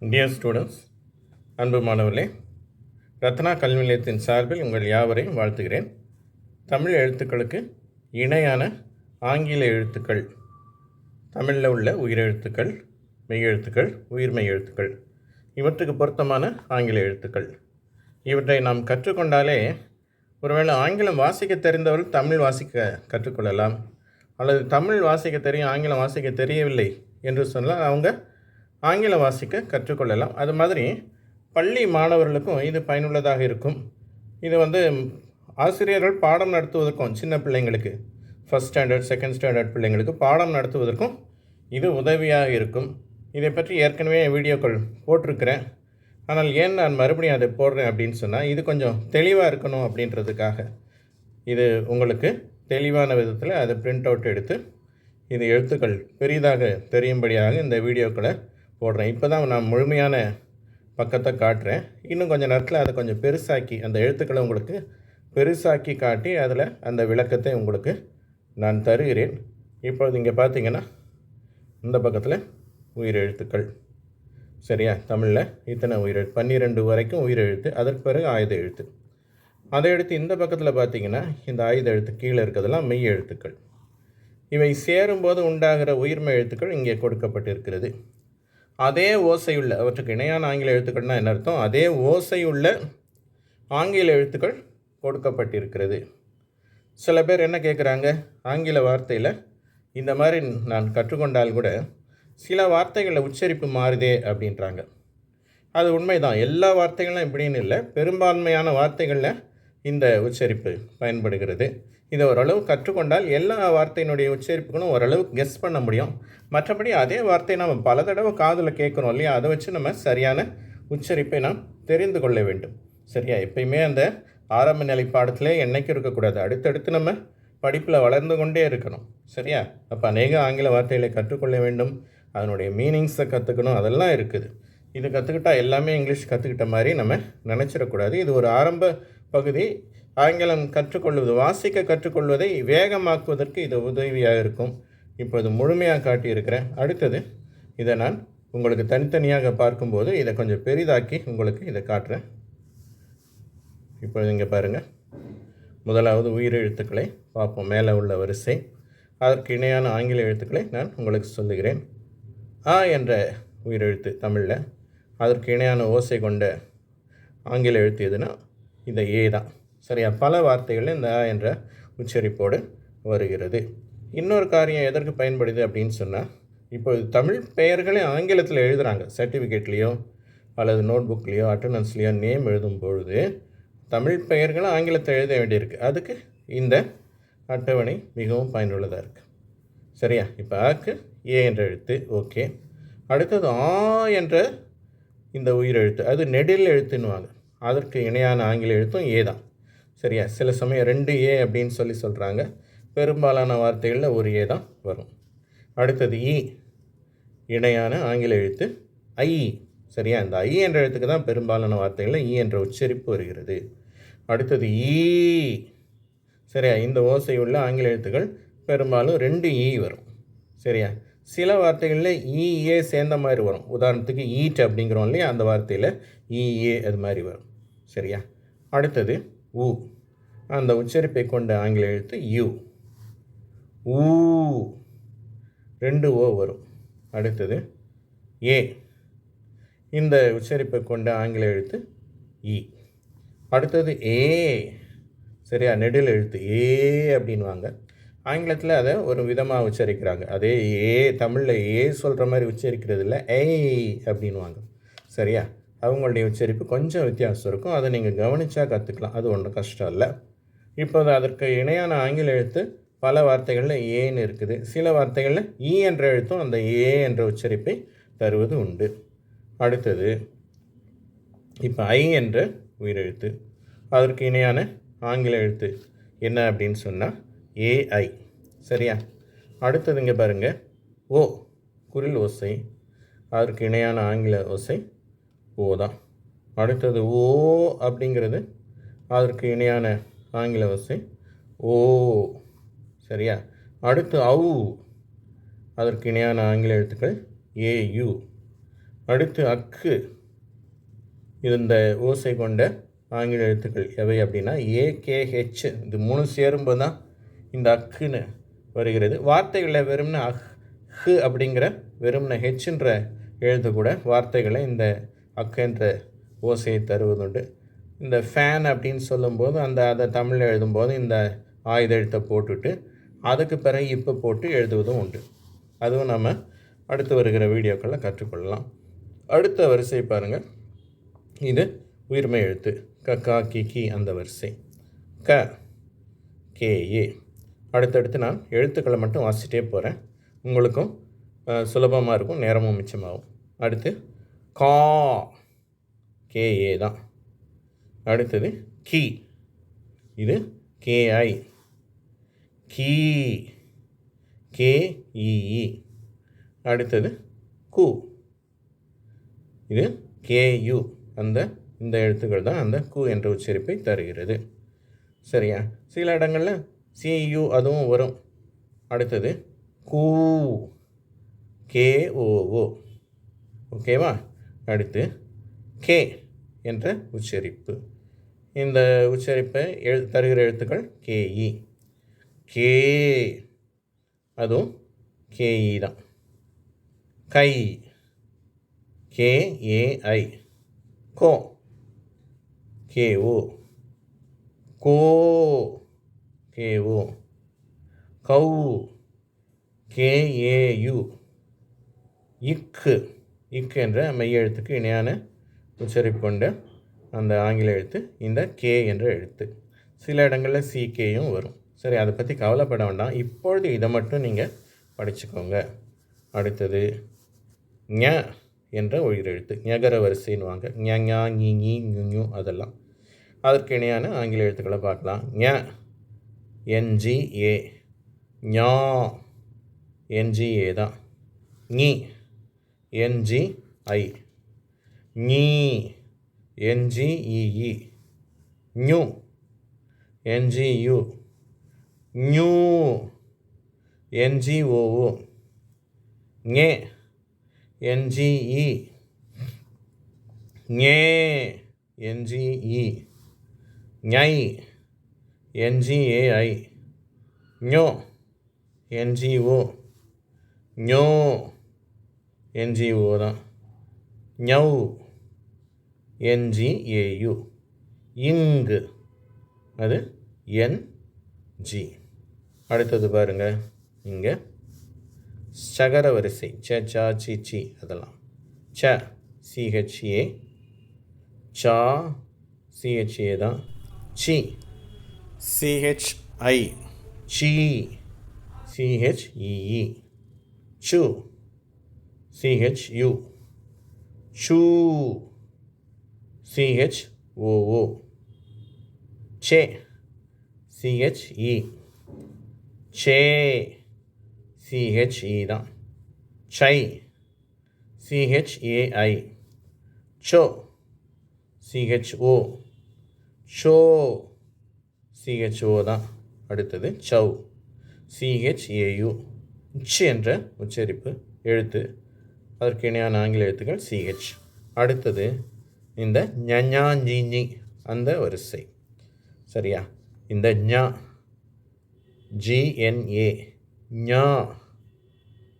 Dear students அன்பு மாணவர்களே ரத்னா கல்வி நிலையத்தின் சார்பில் உங்கள் யாவரையும் வாழ்த்துகிறேன். தமிழ் எழுத்துக்களுக்கு இணையான ஆங்கில எழுத்துக்கள் தமிழில் உள்ள உயிரெழுத்துக்கள் மெய்யெழுத்துக்கள் உயிர்மெய் எழுத்துக்கள் இவற்றுக்கு பொருத்தமான ஆங்கில எழுத்துக்கள். இவற்றை நாம் கற்றுக்கொண்டாலே ஒருவேளை ஆங்கிலம் வாசிக்க தெரிந்தவர்கள் தமிழ் வாசிக்க கற்றுக்கொள்ளலாம். அல்லது தமிழ் வாசிக்க தெரியும் ஆங்கிலம் வாசிக்க தெரியவில்லை என்று சொன்னால் அவங்க ஆங்கில வாசிக்க கற்றுக்கொள்ளலாம். அது மாதிரி பள்ளி மாணவர்களுக்கும் இது பயனுள்ளதாக இருக்கும். இது வந்து ஆசிரியர்கள் பாடம் நடத்துவதற்கும் சின்ன பிள்ளைங்களுக்கு ஃபஸ்ட் ஸ்டாண்டர்ட் செகண்ட் ஸ்டாண்டர்ட் பிள்ளைங்களுக்கு பாடம் நடத்துவதற்கும் இது உதவியாக இருக்கும். இதை பற்றி ஏற்கனவே வீடியோக்கள் போட்டிருக்கிறேன். ஆனால் ஏன் நான் மறுபடியும் அதை போடுறேன் அப்படின்னு சொன்னால் இது கொஞ்சம் தெளிவாக இருக்கணும் அப்படின்றதுக்காக. இது உங்களுக்கு தெளிவான விதத்தில் அதை பிரிண்ட் அவுட் எடுத்து இது எழுத்துக்கள் பெரிதாக தெரியும்படியாக இந்த வீடியோக்களை போடுறேன். இப்போ தான் நான் முழுமையான பக்கத்தை காட்டுறேன். இன்னும் கொஞ்சம் நேரத்தில் அதை கொஞ்சம் பெருசாக்கி அந்த எழுத்துக்களை உங்களுக்கு பெருசாக்கி காட்டி அதில் அந்த விளக்கத்தை உங்களுக்கு நான் தருகிறேன். இப்பொழுது இங்கே பார்த்தீங்கன்னா இந்த பக்கத்தில் உயிரெழுத்துக்கள். சரியா? தமிழில் இத்தனை உயிரெழுத்து பன்னிரெண்டு வரைக்கும் உயிரெழுத்து அதற்கு பிறகு ஆயுத எழுத்து. அதை எடுத்து இந்த பக்கத்தில் பார்த்தீங்கன்னா இந்த ஆயுத எழுத்து கீழே இருக்கிறதெல்லாம் மெய் எழுத்துக்கள். இவை சேரும்போது உண்டாகிற உயிர்மை எழுத்துக்கள் இங்கே கொடுக்கப்பட்டிருக்கிறது. அதே ஓசையுள்ள அவற்றுக்கு இணையான ஆங்கில எழுத்துக்கள்னால் என்ன அர்த்தம்? அதே ஓசையுள்ள ஆங்கில எழுத்துக்கள் கொடுக்கப்பட்டிருக்கிறது. சில பேர் என்ன கேட்குறாங்க ஆங்கில வார்த்தையில் இந்த மாதிரி நான் கற்றுக்கொண்டால் கூட சில வார்த்தைகளில் உச்சரிப்பு மாறுதே அப்படின்றாங்க. அது உண்மைதான். எல்லா வார்த்தைகளும் இப்படின்னு இல்லை. பெரும்பான்மையான வார்த்தைகளில் இந்த உச்சரிப்பு பயன்படுகிறது. இதை ஓரளவு கற்றுக்கொண்டால் எல்லா வார்த்தையினுடைய உச்சரிப்புகளும் ஓரளவு கெஸ் பண்ண முடியும். மற்றபடி அதே வார்த்தையை நம்ம பல தடவை காதில் கேட்குறோம் இல்லையா? அதை வச்சு நம்ம சரியான உச்சரிப்பை நாம் தெரிந்து கொள்ள வேண்டும். சரியா? எப்பயுமே அந்த ஆரம்ப நிலை பாடத்திலே என்றைக்கும் இருக்கக்கூடாது. அடுத்தடுத்து நம்ம படிப்பில் வளர்ந்து கொண்டே இருக்கணும். சரியா? அப்போ அநேக ஆங்கில வார்த்தைகளை கற்றுக்கொள்ள வேண்டும். அதனுடைய மீனிங்ஸை கற்றுக்கணும் அதெல்லாம் இருக்குது. இது கற்றுக்கிட்டா எல்லாமே இங்கிலீஷ் கற்றுக்கிட்ட மாதிரி நம்ம நினச்சிடக்கூடாது. இது ஒரு ஆரம்ப பகுதி. ஆங்கிலம் கற்றுக்கொள்வது வாசிக்க கற்றுக்கொள்வதை வேகமாக்குவதற்கு இது உதவியாக இருக்கும். இப்போது முழுமையாக காட்டியிருக்கிறேன். அடுத்தது இதை நான் உங்களுக்கு தனித்தனியாக பார்க்கும்போது இதை கொஞ்சம் பெரிதாக்கி உங்களுக்கு இதை காட்டுறேன். இப்பொழுது இங்கே பாருங்கள் முதலாவது உயிரெழுத்துக்களை பார்ப்போம். மேலே உள்ள வரிசை. அதற்கு இணையான ஆங்கில எழுத்துக்களை நான் உங்களுக்கு சொல்லுகிறேன். ஆ என்ற உயிரெழுத்து தமிழில். அதற்கு இணையான ஓசை கொண்ட ஆங்கில எழுத்து எதுனா இந்த ஏ தான். சரியா? பல வார்த்தைகளில் இந்த ஆ என்ற உச்சரிப்போடு வருகிறது. இன்னொரு காரியம் எதற்கு பயன்படுது அப்படின்னு சொன்னால் இப்போது தமிழ் பெயர்களே ஆங்கிலத்தில் எழுதுகிறாங்க சர்டிஃபிகேட்லேயோ அல்லது நோட் புக்லேயோ அட்டண்டன்ஸ்லேயோ நேம் எழுதும் பொழுது தமிழ் பெயர்களை ஆங்கிலத்தில் எழுத வேண்டியிருக்கு. அதுக்கு இந்த அட்டவணை மிகவும் பயனுள்ளதாக இருக்குது சரியா? இப்போ ஆக்கு ஏ என்ற எழுத்து ஓகே. அடுத்தது ஆ என்ற இந்த உயிரெழுத்து. அது நெடில் எழுத்துன்னுவாங்க. அதற்கு இணையான ஆங்கில எழுத்தும் ஏ தான். சரியா? சில சமயம் ரெண்டு ஏ அப்படின்னு சொல்லி சொல்கிறாங்க பெரும்பாலான வார்த்தைகளில் ஒரு ஏ தான் வரும். அடுத்தது இ இணையான ஆங்கில எழுத்து ஐ சரியா? இந்த ஐ என்ற எழுத்துக்கு தான் பெரும்பாலான வார்த்தைகளில் இ e என்ற உச்சரிப்பு வருகிறது. அடுத்தது ஈ சரியா? இந்த ஓசை உள்ள ஆங்கில எழுத்துக்கள் பெரும்பாலும் ரெண்டு ஈ வரும். சரியா? சில வார்த்தைகளில் இஏ சேர்ந்த மாதிரி வரும். உதாரணத்துக்கு ஈட் அப்படிங்கிறோம் இல்லையா? அந்த வார்த்தையில் இஏ அது மாதிரி வரும். சரியா? அடுத்தது உ. அந்த உச்சரிப்பை கொண்ட ஆங்கில எழுத்து யூ. ஊ ரெண்டு ஓ வரும். அடுத்தது ஏ. இந்த உச்சரிப்பை கொண்ட ஆங்கில எழுத்து இ. அடுத்தது ஏ. சரியா? நெடில் எழுத்து ஏ அப்படின்வாங்க ஆங்கிலத்தில் அதை ஒரு விதமாக உச்சரிக்கிறாங்க. அதே ஏ தமிழில் ஏ சொல்கிற மாதிரி உச்சரிக்கிறது இல்லை ஏய் அப்படின்வாங்க சரியா? அவங்களுடைய உச்சரிப்பு கொஞ்சம் வித்தியாசம் இருக்கும். அதை நீங்கள் கவனித்தா கற்றுக்கலாம் அது ஒன்றும் கஷ்டம் இல்லை. இப்போது அதற்கு இணையான ஆங்கில எழுத்து பல வார்த்தைகளில் ஏன்னு இருக்குது. சில வார்த்தைகளில் ஈ என்ற எழுத்தும் அந்த ஏ என்ற உச்சரிப்பை தருவது உண்டு. அடுத்தது இப்போ ஐ என்ற உயிரெழுத்து. அதற்கு இணையான ஆங்கில எழுத்து என்ன அப்படின்னு சொன்னால் ஏஐ சரியா? அடுத்தது இங்கே பாருங்கள் ஓ குரில் ஓசை. அதற்கு இணையான ஆங்கில ஓசை ஓ தான் அடுத்தது ஓ அப்படிங்கிறது அதற்கு இணையான ஆங்கில ஓசை ஓ. சரியா? அடுத்து அவு அதற்கு இணையான ஆங்கில எழுத்துக்கள் ஏயு அடுத்து அக்கு இந்த ஓசை கொண்ட ஆங்கில எழுத்துக்கள் எவை அப்படின்னா ஏகேஹெச் இது மூணு சேரும்போது தான் இந்த அக்குன்னு வருகிறது. வார்த்தைகளில் வெறும்னு அஹ் ஹு அப்படிங்கிற வெறும்ன ஹெச்ன்ற எழுத்து கூட வார்த்தைகளை இந்த அக்கன்ற ஓசையை தருவதுண்டு. இந்த ஃபேன் அப்படின்னு சொல்லும்போது அந்த அதை தமிழில் எழுதும்போது இந்த ஆயுத எழுத்தை போட்டுட்டு அதுக்கு பிறகு இப்போ போட்டு எழுதுவதும் உண்டு. அதுவும் நம்ம அடுத்து வருகிற வீடியோக்களில் கற்றுக்கொள்ளலாம். அடுத்த வரிசை பாருங்கள் இது உயிர்மை எழுத்து. க கா கி கி அந்த வரிசை. க கே ஏ. அடுத்தடுத்து நான் எழுத்துக்களை மட்டும் வாசிச்சிட்டே போகிறேன் உங்களுக்கும் சுலபமாக இருக்கும் நேரமும் மிச்சமாகும். அடுத்து கா. கேஏ தான். அடுத்தது கி. இது கேஐ கீ. கேஇஇ அடுத்தது கு. இது கேயு அந்த இந்த எழுத்துக்கள் தான் அந்த கு என்ற உச்சரிப்பை தருகிறது. சரியா? சில இடங்களில் சியு அதுவும் வரும். அடுத்தது கூ. கேஓஓ ஓகேவா? அடுத்து கே என்ற உச்சரிப்பு. இந்த உச்சரிப்பை எழு தருகிற எழுத்துக்கள் கேஇ கே அதுவும் கேஇ தான். கை. கேஏஐ கோ. கேஓ கோ. கேஓ கௌ. கேஏயு இக்கு. இக்கு என்ற மெய்யெழுத்துக்கு இணையான உச்சரிப்பு கொண்ட அந்த ஆங்கில எழுத்து இந்த கே என்ற எழுத்து. சில இடங்களில் சிகேயும் வரும். சரி அதை பற்றி கவலைப்பட வேண்டாம். இப்பொழுது இதை மட்டும் நீங்கள் படிச்சுக்கோங்க. அடுத்தது ஞ என்ற உயிரெழுத்து ஞகர வரிசைன்னு வாங்க. ஞ ஞா ஞி ஞி ஞு அதெல்லாம். அதற்கு இணையான ஆங்கில எழுத்துக்களை பார்க்கலாம். ஞ என்ஜிஏ ஞா என்ஜிஏ தான். ஞி. என்ஜிஐ ஞீ என்ஜிஇஇ ஞு என்ஜியு ஞூ என்ஜிஓஓ ஞே என்ஜிஇ ஞே என்ஜிஇ ஞை என்ஜிஏஐ ஞோ என்ஜிஓ ஞோ என்ஜிஓ தான். ஞவ் என்ஜிஏயு. இங்கு. அது என்ஜி. அடுத்தது பாருங்கள் இங்கே. சகர வரிசை. ச சா சி சி. அதெல்லாம். ச சிஹெச்ஏ. சா சிஹெச்ஏ தான். சி சிஹெச்ஐ. சி சிஹெச்இஇ. சு சிஹெச்யு ஷூ சிஹெச்ஓஓ சே சிஹெச்இ சே சிஹெச்இ தான் சை சிஹெச்ஏஐ சோ சிஹெச்ஓ ஷோ சிஹெச்ஓ தான் அடுத்தது சௌ சிஹெச்ஏயு ச் என்ற உச்சரிப்பு. எழுத்து. அதற்கு இணையான ஆங்கில எழுத்துக்கள் சிஹெச் அடுத்தது இந்த ஞாஞ்சிஞ்சி அந்த வரிசை. சரியா? இந்த ஞா ஜிஎன்ஏ ஞா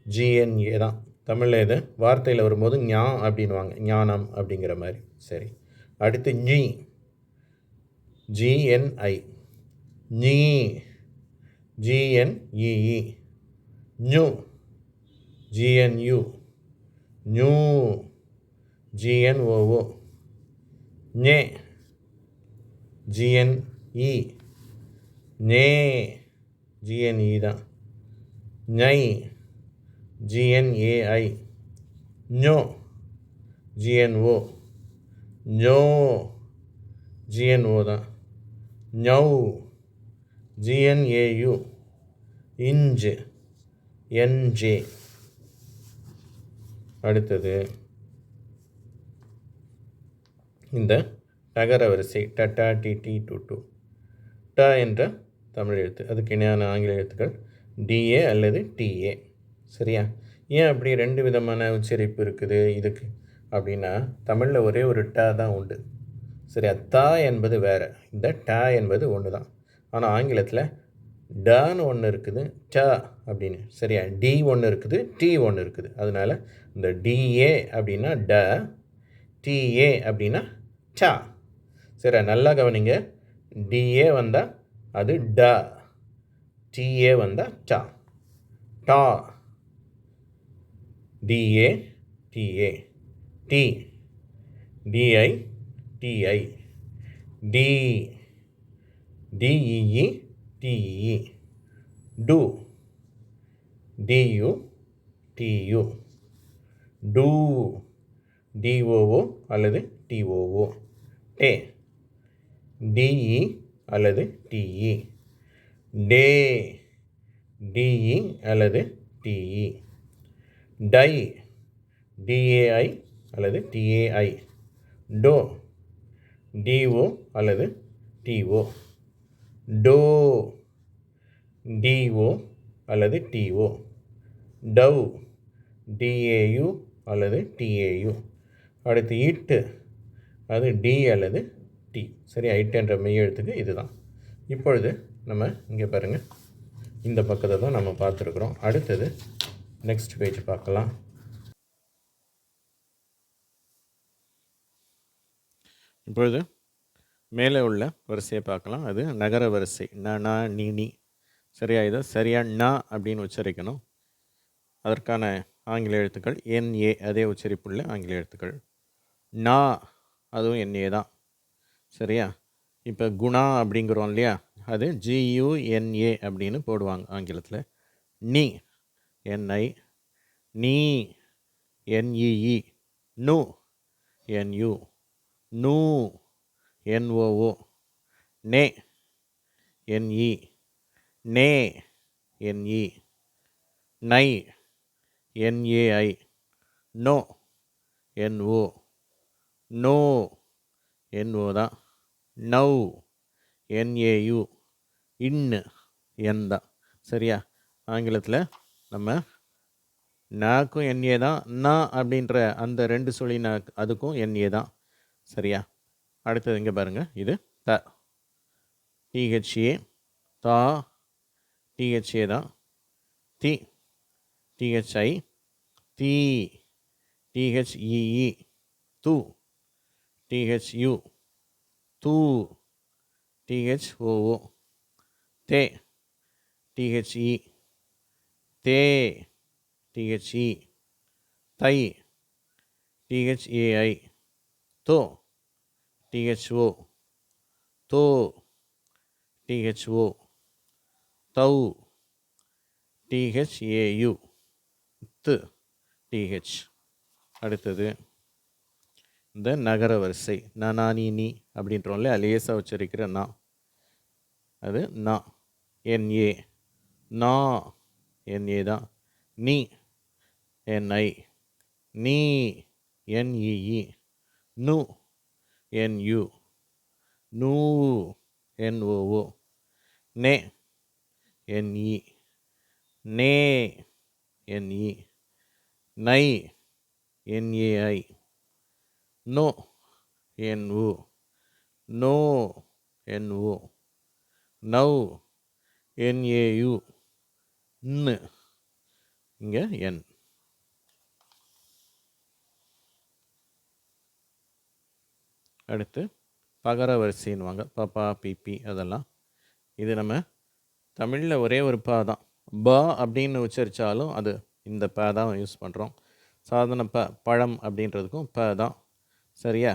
ஜிஎன்ஏ தான். தமிழில் இது வார்த்தையில் வரும்போது ஞா அப்படின்வாங்க ஞானம் அப்படிங்கிற மாதிரி. சரி. அடுத்து ஞி. ஜிஎன்ஐ நீ ஜிஎன்இஇ ஞு. ஜிஎன்யூ நியூ ஜிஎன்ஓஓ ஞே ஜிஎன்இ நே ஜிஎன்இ தான் ஞை ஜிஎன்ஏஐ ஞோ ஜிஎன்ஓ ஞோ ஜிஎன்ஓ தான் ஞௌ ஜிஎன்ஏயு இஞ்சு என்ஜே அடுத்தது இந்த டகர வரிசை டட்டா டிடி டு டூ ட என்ற தமிழ் எழுத்து. அதுக்கு இணையான ஆங்கில எழுத்துக்கள் டிஏ அல்லது டிஏ சரியா? ஏன் அப்படி ரெண்டு விதமான உச்சரிப்பு இருக்குது இதுக்கு? அப்படின்னா தமிழில் ஒரே ஒரு ட தான் உண்டு. சரி தா என்பது வேறு. இந்த ட என்பது ஒன்று தான் ஆனால் ஆங்கிலத்தில் டன்னு ஒன்று இருக்குது ட அப்படின்னு. சரியா? டி ஒன்று இருக்குது டி ஒன்று இருக்குது. அதனால் இந்த டிஏ அப்படின்னா ட டிஏ அப்படின்னா டா சரி நல்லா கவனிங்க. டிஏ வந்தால் அது ட. டிஏ வந்தால் டா டா. T A T A. D. T I T I. D. T E E T E to T U T U. டூ டிஓஓ அல்லது டிஓஓ. டே டிஇ அல்லது டிஇ. டே டிஇ அல்லது டிஇ. டை டிஏஐ அல்லது டிஏஐ. டோ டிஓ அல்லது டிஓ. டோ டிஓ அல்லது டிஓ டவ் டிஏயு அல்லது டிஏயு அடுத்து இட்டு அது டி அல்லது டி. சரி ஐட்டு என்ற மெய்யெழுத்துக்கு இதுதான். இப்பொழுது நம்ம இங்கே பாருங்கள் இந்த பக்கத்தை தான் நம்ம பார்த்துருக்குறோம். அடுத்தது நெக்ஸ்ட் பேஜ் பார்க்கலாம். இப்பொழுது மேலே உள்ள வரிசையை பார்க்கலாம். அது நகர வரிசை. ந நா நீ நீ. சரியா இதை சரியா நா அப்படின்னு உச்சரிக்கணும். அதற்கான ஆங்கில எழுத்துக்கள் என்ஏ அதே உச்சரிப்புள்ள ஆங்கில எழுத்துக்கள். நா அதுவும் என்ஏ தான். சரியா? இப்போ குணா அப்படிங்கிறோம் இல்லையா? அது ஜியூஎன்ஏ அப்படின்னு போடுவாங்க ஆங்கிலத்தில். நீ என்ஐ நீ என்இஇ நு என்யூ நூ என்ஓஓ நே என்இ நே என்இ நை என்ஏஐ நோ என்ஓ நோ என்ஓ தான். நவ் என்ஏயு இன்னு என் தான். சரியா? ஆங்கிலத்தில் நம்ம நாக்கும் என்ஏ தான். நா அப்படின்ற அந்த ரெண்டு சொல்லி நான் அதுக்கும் என்ஏ தான். சரியா? அடுத்தது இங்கே பாருங்கள் இது த. டிஹெச்ஏ தா டிஹெச்ஏ தான் தி டிஹெச்ஐ தி டிஹெச்இஇ து டிஹெச்யு தூ டிஹெச்ஓஓ தே டிஹெச்இ தே டிஹெச்இ தை டிஹெச்ஏஐ தோ டிஹெச்ஓ தோ டிஹெச்ஓ தௌ டிஹெச்ஏயு து டிஹெச் அடுத்தது இந்த நகர வரிசை நனானி நீ அப்படின்றோம்ல லேசாக உச்சரிக்கிற நா. அது நா என்ஏ நா என்ஏ தான். நீ என்ஐ நீ என்இஇ நு என்யு நூ என்ஓஓ நே என்இ நே என்இ நை என்ஏஐ நோ என்ஓ நோ என்ஓ நவ் என்ஏயு ன்னு இங்கே என். அடுத்து பகர வரிசைன்னுவாங்க பப்பா பிபி அதெல்லாம். இது நம்ம தமிழில் ஒரே ஒரு பா தான். ப அப்படின்னு உச்சரித்தாலும் அது இந்த ப தான் யூஸ் பண்ணுறோம் சாதாரண ப பழம் அப்படின்றதுக்கும் ப தான். சரியா?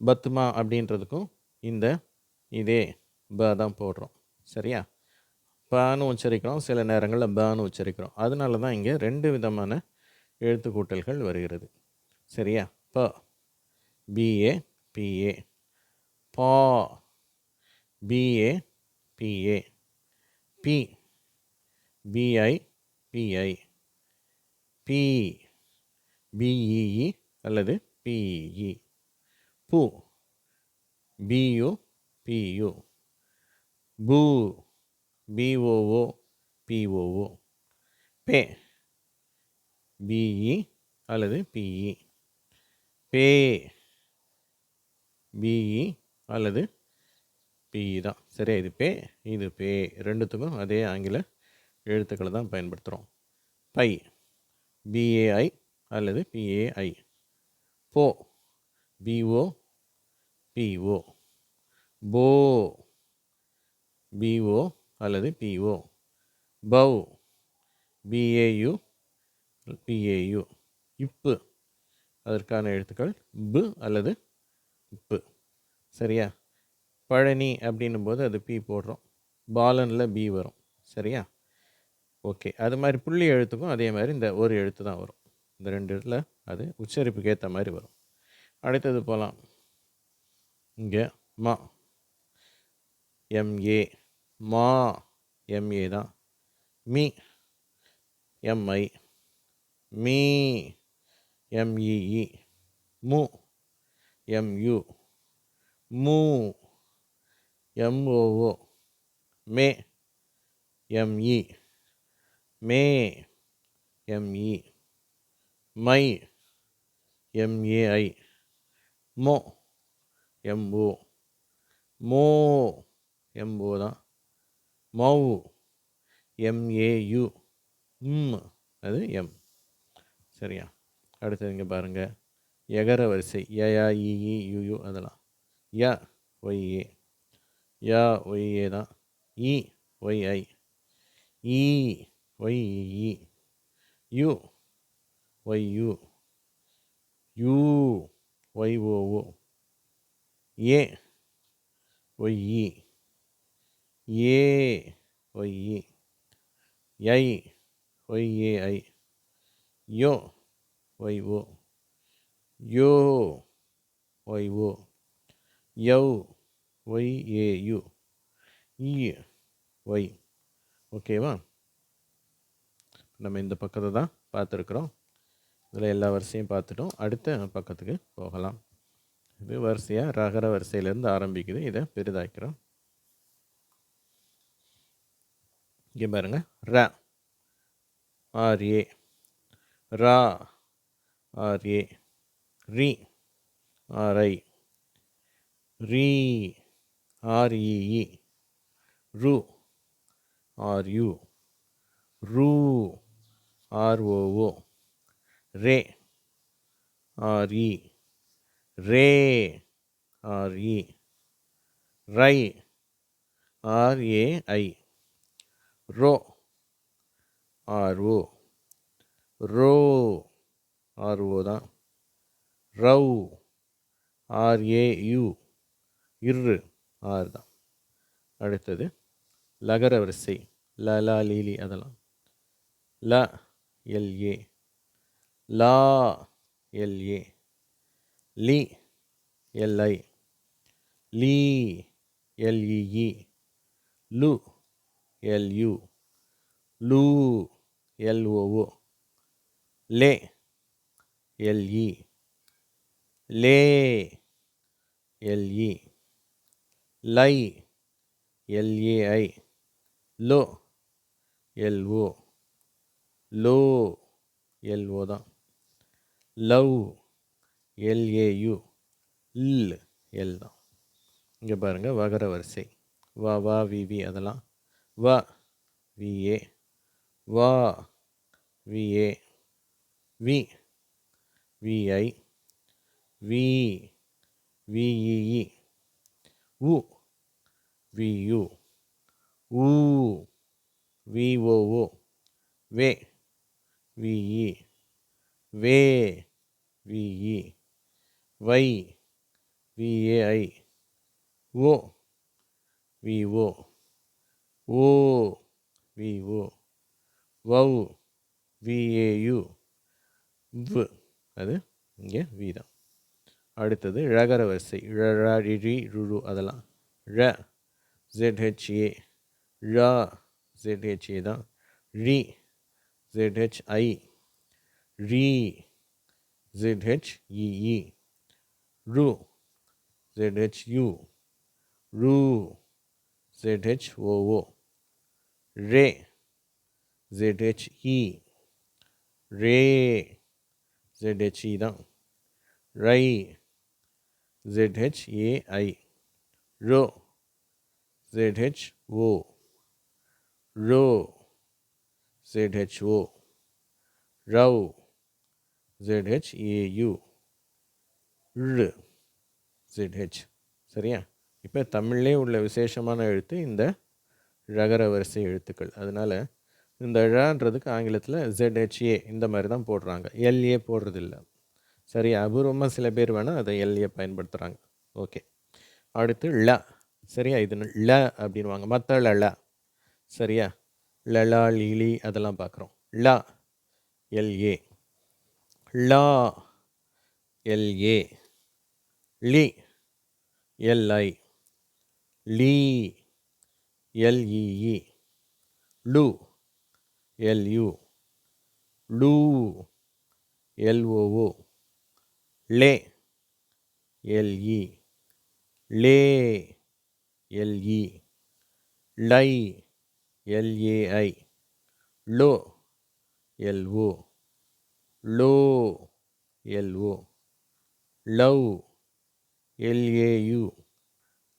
பத்துமா அப்படின்றதுக்கும் இந்த இதே ப தான் போடுறோம். சரியா? பன்னு உச்சரிக்கிறோம். சில நேரங்களில் பன்னு உச்சரிக்கிறோம். அதனால தான் இங்கே ரெண்டு விதமான எழுத்துக்கூட்டல்கள் வருகிறது. சரியா? ப பிஏ பிஏ. பா பிஏ பிஏ. பி பிஐ பிஐ பி பிஇஇ அல்லது பிஇ பூ. பியு பியு பூ. P O O P O O pay. BE அல்லது பிஇ பே. பிஇ அல்லது பிஇ தான். சரியா இது பே இது பே ரெண்டுத்துக்கும் அதே ஆங்கில எழுத்துக்களை தான் பயன்படுத்துகிறோம் பை பிஏஐ அல்லது பிஏஐ போ பிஓ பிஓ போ பிஓ அல்லது PO bow P A U P A U இப்பு அதற்கான எழுத்துக்கள் பு அல்லது உப்பு. சரியா? பழனி அப்படின்னும் போது அது பி போடுறோம். பாலனில் பி வரும். சரியா? ஓகே அது மாதிரி புள்ளி எழுத்துக்கும் அதே மாதிரி இந்த ஒரு எழுத்து தான் வரும். இந்த ரெண்டு இடத்துல அது உச்சரிப்புக்கு ஏற்ற மாதிரி வரும். அடுத்தது போகலாம் இங்கே மா. எம்ஏ மா. எம்ஏ தான். மீ. Mi me. எம்இஇ மு. எம்யு மூ. எம்ஓஓ மே எம்இ மே எம்இ மை எம்ஏஐ மோ எம்ஓ மோ எம்ஓ தான். மௌ எம்ஏயு ம் அது எம். சரியா? அடுத்தது இங்கே பாருங்கள் எகர வரிசை. ஏயா இஇ யுயு அதெல்லாம். ய ஒய்ஏ யா ஒய்ஏ தான் இ ஒய்ஐ இ ஒய்இ யு ஒய்யு யூ. ஒய்ஓஓ ஏ ஒய்இ ஏ ஒய்இ ஐ. ஒய்ஏஐ யோ ஒய்ஓ யோ ஒய்ஓ யோ ஒய்ஏயு இ ஒய் ஓகேவா நம்ம இந்த பக்கத்தை தான் பார்த்துருக்குறோம். இதில் எல்லா வரிசையும் பார்த்துட்டோம். அடுத்த பக்கத்துக்கு போகலாம். இது வரிசையாக ரகர வரிசையிலேருந்து ஆரம்பிக்குது. இதை பெரிதாக்கிறோம். இங்கே பாருங்கள் ர. ஆர்ஏ ரா. ஆர்ஏ ரி. ஆர்ஐ ரீ. ஆர்இஇ ரு ஆர்யூ ரூ ஆர்ஓஓ ரே ஆர்இ ரே ஆர்இ ரை ஆர்ஏஐ ரோ ஆர்ஓ ரோ ஆர்ஓ தான் ரவ் ஆர்ஏயு இரு ஆறு தான் அடுத்தது லகர வரிசை ல லா லீலி அதெல்லாம். ல எல்ஏ லா எல்ஏ லி எல்ஐ லீ எல்இஇ லு எல்யு லூ எல்ஓஓ லே எல்இ லே எல்இ லை எல்ஏஐ லோ எல்ஓ லோ எல்ஓ தான். லவ் எல்ஏயு இல் எல் தான். இங்கே பாருங்கள் வகர வரிசை. வா வா விவி அதெல்லாம். வ விஏ வா விஏ வி விஐ வி விஇஇ உ வியு ஊ விஓஓ வே விஇ வே விஇ வை விஏஐ ஓ விஓ ஓ. விஓ வௌ விஏயு வ் அது இங்கே வி தான். அடுத்தது ழகர வரிசை ழ ழ ரி ரி ருரு அதெல்லாம். ழ ஜெட்ஹெச்ஏ ழ ஜெட்ஹெச்ஏ தான். ரி ஜெட்ஹெச்ஐ ரி ஜெட்ஹெச்இஇ e, e. ரு ஜெட்ஹெச்யூ ரு ஜெட்ஹெச்ஓஓ ரே ஜெட்ஹெச்இ e. ரே ஜெட்ஹெச்இ தான். ரை ஜெட்ஹெச்ஏஐ ரோ ஜெட்ஹெச்ஓ ரோ ஜெட்ஹெச்ஓ ரவ் ஜெட்ஹெச்ஏயு ழு ஜெட்ஹெச் சரியா? இப்போ தமிழ்லே உள்ள விசேஷமான எழுத்து இந்த ழகர வரிசை எழுத்துக்கள். அதனால் இந்த ழன்றதுக்கு ஆங்கிலத்தில் ZHA இந்த மாதிரி தான் போடுறாங்க எல்ஏ போடுறதில்ல. சரி அபூர்வமாக சில பேர் வேணால் அதை எல்லையை பயன்படுத்துகிறாங்க ஓகே. அடுத்து ல. சரியா? இது ல அப்படின்வாங்க மற்ற ல ல. சரியா? லலா லீலி அதெல்லாம் பார்க்குறோம் ல. எல்ஏ லா. எல்ஏ லி. எல்ஐ லீ. எல்இஇ லு. எல்யூ லூ. எல்ஓஓ லே எல்இ லே எல்இ லை எல்ஏஐ லோ எல்ஓ லோ எல்ஓ லவ் எல்ஏயு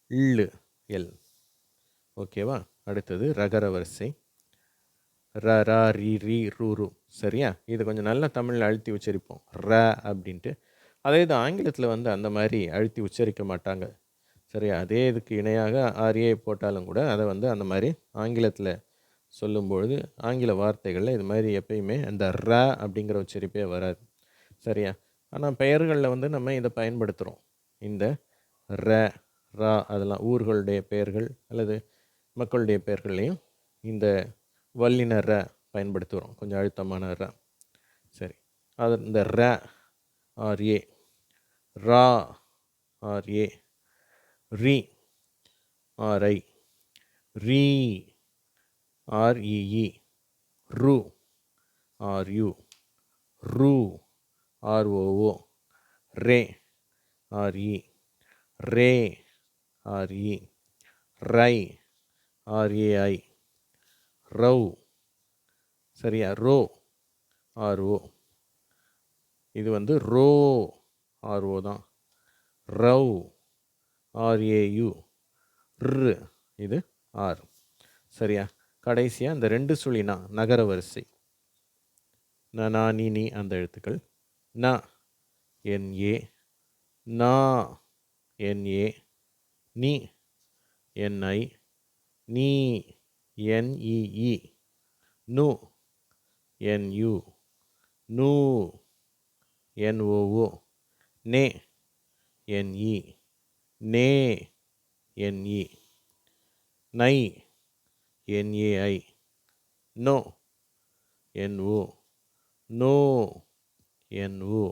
இல் எல். ஓகேவா? அடுத்தது ரகர வரிசை. ர ரா ரி ரி ரூ ரூ. சரியா? இது கொஞ்சம் நல்லா தமிழில் அழுத்தி உச்சரிப்போம் ர அப்படின்ட்டு அதே தான் ஆங்கிலத்தில் வந்து அந்த மாதிரி அழுத்தி உச்சரிக்க மாட்டாங்க. சரியா அதே இதுக்கு இணையாக ஆரியை போட்டாலும் கூட அதை வந்து அந்த மாதிரி ஆங்கிலத்தில் சொல்லும்பொழுது ஆங்கில வார்த்தைகளில் இது மாதிரி எப்பயுமே அந்த ர அப்படிங்கிற உச்சரிப்பே வராது. சரியா? ஆனால் பெயர்களில் வந்து நம்ம இதை பயன்படுத்துகிறோம் இந்த ர ரா அதெல்லாம் ஊர்களுடைய பெயர்கள் அல்லது மக்களுடைய பெயர்கள்லையும் இந்த வல்லின ர பயன்படுத்துகிறோம் கொஞ்சம் அழுத்தமான ர. சரி. அது இந்த ர ஆர்ஏ ரா ஆர்ஏ ரி ஆர்ஐ ரீ ஆர்இஇ ரு ஆர்யூ ரு ஆர்ஓஓ ரே ஆர்இ ரே ஆர்இ ரை ஆர்ஏஐ ரவ் சரியா? ரோ ஆர்ஓ இது வந்து ரோ ஆர்ஓ தான். ரவ் ஆர்ஏயு ர் இது ஆர். சரியா? கடைசியாக இந்த ரெண்டு சுழினா நகர வரிசை. ந நா நீ நீ அந்த எழுத்துக்கள். ந என்ஏ நா என்ஏ நீ என்ஐ நீ என்இஇ நு என்யு நூ என்ஓஓ நே என்இ நே என்இ நை என்ஏஐ நோ என்ஓ நோ என்ஓ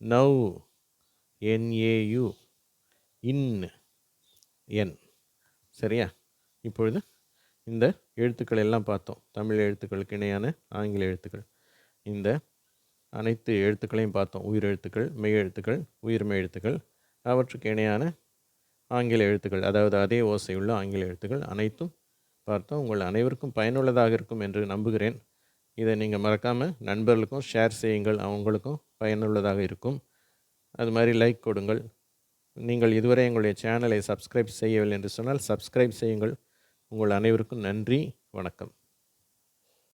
நௌ என்ஏயு இன் என். சரியா? இப்பொழுது இந்த எழுத்துக்கள் எல்லாம் பார்த்தோம். தமிழ் எழுத்துக்களுக்கு இணையான ஆங்கில எழுத்துக்கள். இந்த அனைத்து எழுத்துக்களையும் பார்த்தோம். உயிர் எழுத்துக்கள் மெய் எழுத்துக்கள் உயிர்மெய் எழுத்துக்கள் அவற்றுக்கு இணையான ஆங்கில எழுத்துக்கள் அதாவது அதே ஓசையுள்ள ஆங்கில எழுத்துக்கள் அனைத்தும் பார்த்தோம். உங்கள் அனைவருக்கும் பயனுள்ளதாக இருக்கும் என்று நம்புகிறேன். இதை நீங்கள் மறக்காமல் நண்பர்களுக்கும் ஷேர் செய்யுங்கள். அவங்களுக்கும் பயனுள்ளதாக இருக்கும். அது மாதிரி லைக் கொடுங்கள். நீங்கள் இதுவரை எங்களுடைய சேனலை சப்ஸ்கிரைப் செய்யவில்லை என்று சொன்னால் சப்ஸ்கிரைப் செய்யுங்கள். உங்கள் அனைவருக்கும் நன்றி. வணக்கம்.